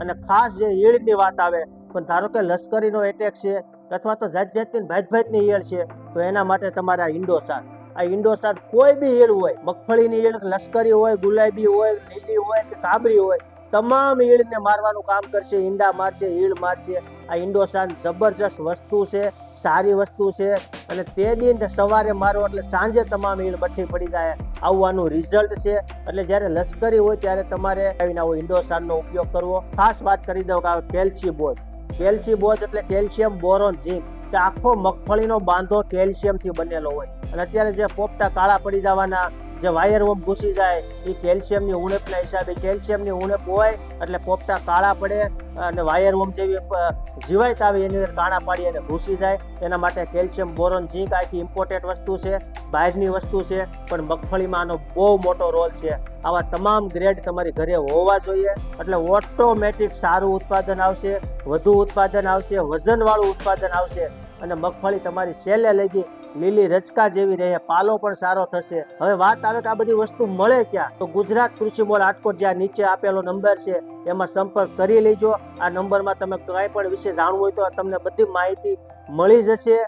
અને ખાસ જે ઈળની વાત આવે, પણ ધારો કે લશ્કરીનો એટેક છે, અથવા તો જાત જાતની ભાત ભાતની ઈયળ છે, તો એના માટે તમારે આ ઇન્ડોસાર. આ ઇન્ડોસાર કોઈ બી ઈળ હોય, મગફળીની ઈળ લશ્કરી હોય, ગુલાબી હોય, લીલી હોય કે કાબરી હોય, તમામ ઈળને મારવાનું કામ કરશે, ઈંડા મારશે ઈળ મારશે. આ ઇન્ડોસાન જબરજસ્ત વસ્તુ છે, સારી વસ્તુ છે અને તે દિન સવારે મારો એટલે સાંજે તમામ ઈળ બઠ્ઠી પડી જાય. આવવાનું રિઝલ્ટ છે. એટલે જ્યારે લશ્કરી હોય ત્યારે તમારે આવીને આવો ઇન્ડોસાનનો ઉપયોગ કરવો. ખાસ વાત કરી દઉં કે કેલ્શિયમ બોજ. કેલ્શિયમ બોજ એટલે કેલ્શિયમ બોરોન ઝીંક આખો મગફળીનો બાંધો કેલ્શિયમથી બનેલો હોય. અને અત્યારે જે પોપટા કાળા પડી જવાના જે વાયર ઓમ ઘૂસી જાય, એ કેલ્શિયમની ઉણપના હિસાબે કેલ્શિયમની ઉણપ હોય, એટલે પોપટા કાળા પડે, અને વાયર ઓમ જેવી જીવાત આવે, એની અંદર કાણા પાડી અને ઘૂસી જાય. એના માટે કેલ્શિયમ બોરોન ઝીંક આખી ઇમ્પોર્ટેન્ટ વસ્તુ છે, બહારની વસ્તુ છે, પણ મગફળીમાં આનો બહુ મોટો રોલ છે. આવા તમામ ગ્રેડ તમારી ઘરે હોવા જોઈએ, એટલે ઓટોમેટિક સારું ઉત્પાદન આવશે, વધુ ઉત્પાદન આવશે, વજનવાળું ઉત્પાદન આવશે, અને મગફળી તમારી સેલે લગી લીલી રચકા જેવી રહે, પાલો પણ સારો થશે. હવે વાત આવે કે આ બધી વસ્તુ મળે ક્યાં? તો ગુજરાત કૃષિ મોલ રાજકોટ જ્યાં નીચે આપેલો નંબર છે, એમાં સંપર્ક કરી લેજો. આ નંબરમાં તમે કંઈ પણ વિશે જાણવું હોય તો તમને બધી માહિતી મળી જશે.